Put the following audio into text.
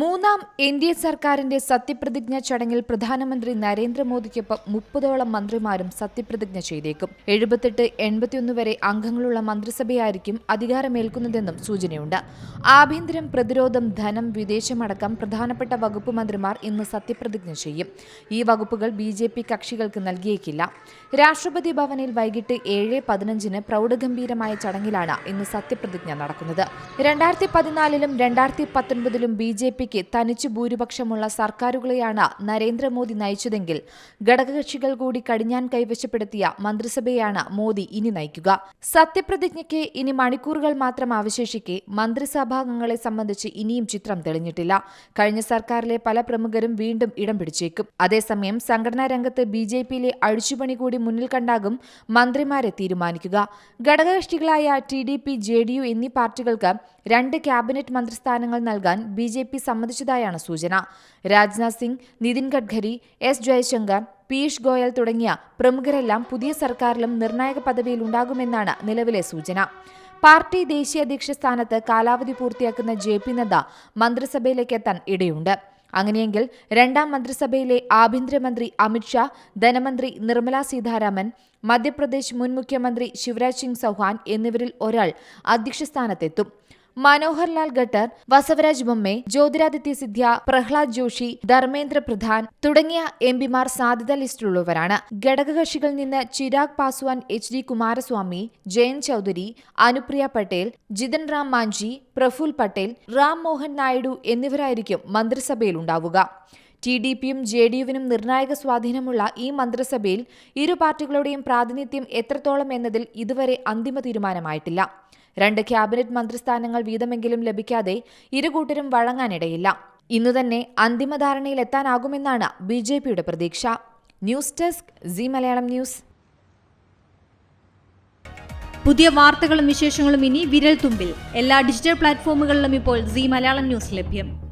മൂന്നാം N D A സർക്കാരിന്റെ സത്യപ്രതിജ്ഞ ചടങ്ങിൽ പ്രധാനമന്ത്രി നരേന്ദ്രമോദിക്കൊപ്പം മുപ്പതോളം മന്ത്രിമാരും സത്യപ്രതിജ്ഞ ചെയ്തേക്കും. എഴുപത്തെട്ട് എൺപത്തിയൊന്ന് വരെ അംഗങ്ങളുള്ള മന്ത്രിസഭയായിരിക്കും അധികാരമേൽക്കുന്നതെന്നും സൂചനയുണ്ട്. ആഭ്യന്തരം പ്രതിരോധം ധനം വിദേശമടക്കം പ്രധാനപ്പെട്ട വകുപ്പ് മന്ത്രിമാർ ഇന്ന് സത്യപ്രതിജ്ഞ ചെയ്യും. ഈ വകുപ്പുകൾ ബി ജെ പി കക്ഷികൾക്ക് നൽകിയേക്കില്ല. രാഷ്ട്രപതി ഭവനിൽ വൈകിട്ട് ഏഴ് പതിനഞ്ചിന് പ്രൗഢഗംഭീരമായ ചടങ്ങിലാണ് ഇന്ന് സത്യപ്രതിജ്ഞ നടക്കുന്നത്. രണ്ടായിരത്തി പതിനാലിലും രണ്ടായിരത്തി പത്തൊൻപതിലും ബി ജെ പിക്ക് തനിച്ചു ഭൂരിപക്ഷമുള്ള സർക്കാരുകളെയാണ് നരേന്ദ്രമോദി നയിച്ചതെങ്കിൽ ഘടകകക്ഷികൾ കൂടി കടിഞ്ഞാൻ കൈവശപ്പെടുത്തിയ മന്ത്രിസഭയാണ് മോദി ഇനി നയിക്കുക. സത്യപ്രതിജ്ഞയ്ക്ക് ഇനി മണിക്കൂറുകൾ മാത്രം അവശേഷിക്കെ മന്ത്രിസഭാംഗങ്ങളെ സംബന്ധിച്ച് ഇനിയും ചിത്രം തെളിഞ്ഞിട്ടില്ല. കഴിഞ്ഞ സർക്കാരിലെ പല പ്രമുഖരും വീണ്ടും ഇടം പിടിച്ചേക്കും. അതേസമയം സംഘടനാ രംഗത്ത് ബി ജെ പിയിലെ അഴിച്ചുപണി കൂടി മുന്നിൽ കണ്ടാകും മന്ത്രിമാരെ തീരുമാനിക്കുക. ഘടകകക്ഷികളായ T D P J D U എന്നീ പാർട്ടികൾക്ക് രണ്ട് ക്യാബിനറ്റ് മന്ത്രിസ്ഥാനങ്ങൾ നൽകാൻ ബി ജെ പി സമ്മതിച്ചതായാണ് സൂചന. രാജ്നാഥ് സിംഗ് നിതിൻ ഗഡ്കരി എസ് ജയശങ്കർ പീയൂഷ് ഗോയൽ തുടങ്ങിയ പ്രമുഖരെല്ലാം പുതിയ സർക്കാരിലും നിർണായക പദവിയിൽ ഉണ്ടാകുമെന്നാണ് നിലവിലെ സൂചന. പാർട്ടി ദേശീയ അധ്യക്ഷ സ്ഥാനത്ത് കാലാവധി പൂർത്തിയാക്കുന്ന ജെ പി നദ്ദ മന്ത്രിസഭയിലേക്ക് എത്താൻ ഇടയുണ്ട്. അങ്ങനെയെങ്കിൽ രണ്ടാം മന്ത്രിസഭയിലെ ആഭ്യന്തരമന്ത്രി അമിത്ഷാ ധനമന്ത്രി നിർമ്മല സീതാരാമൻ മധ്യപ്രദേശ് മുൻ മുഖ്യമന്ത്രി ശിവരാജ് സിംഗ് ചൌഹാൻ എന്നിവരിൽ ഒരാൾ അധ്യക്ഷസ്ഥാനത്തെത്തും. മനോഹർ ലാൽ ഖട്ടർ വസവരാജ് ബൊമ്മെ ജ്യോതിരാദിത്യ സിദ്ധ്യ പ്രഹ്ലാദ് ജോഷി ധർമ്മേന്ദ്ര പ്രധാൻ തുടങ്ങിയ എം പിമാർ സാധ്യത ലിസ്റ്റിലുള്ളവരാണ്. ഘടകകക്ഷികളിൽ നിന്ന് ചിരാഗ് പാസ്വാൻ എച്ച് ഡി കുമാരസ്വാമി ജയന്ത് ചൌധരി അനുപ്രിയ പട്ടേൽ ജിതൻ റാം മാഞ്ചി പ്രഫുൽ പട്ടേൽ റാം മോഹൻ നായിഡു എന്നിവരായിരിക്കും മന്ത്രിസഭയിൽ ഉണ്ടാവുക. ടി ഡി പിയും ജെ ഡി യുവിനും നിർണായക സ്വാധീനമുള്ള ഈ മന്ത്രിസഭയിൽ ഇരു പാർട്ടികളുടെയും പ്രാതിനിധ്യം എത്രത്തോളം എന്നതിൽ ഇതുവരെ അന്തിമ തീരുമാനമായിട്ടില്ല. രണ്ട് ക്യാബിനറ്റ് മന്ത്രിസ്ഥാനങ്ങൾ വീതമെങ്കിലും ലഭിക്കാതെ ഇരുകൂട്ടരും വഴങ്ങാനിടയില്ല. ഇന്നു തന്നെ അന്തിമ ധാരണയിലെത്താനാകുമെന്നാണ് ബി ജെ പിയുടെ പ്രതീക്ഷ. News desk Zee Malayalam news. പുതിയ വാർത്തകളും വിശേഷങ്ങളും ഇനി വിരൽ തുമ്പിൽ. എല്ലാ ഡിജിറ്റൽ പ്ലാറ്റ്ഫോമുകളിലും ഇപ്പോൾ സി മലയാളം ന്യൂസ് ലഭ്യം.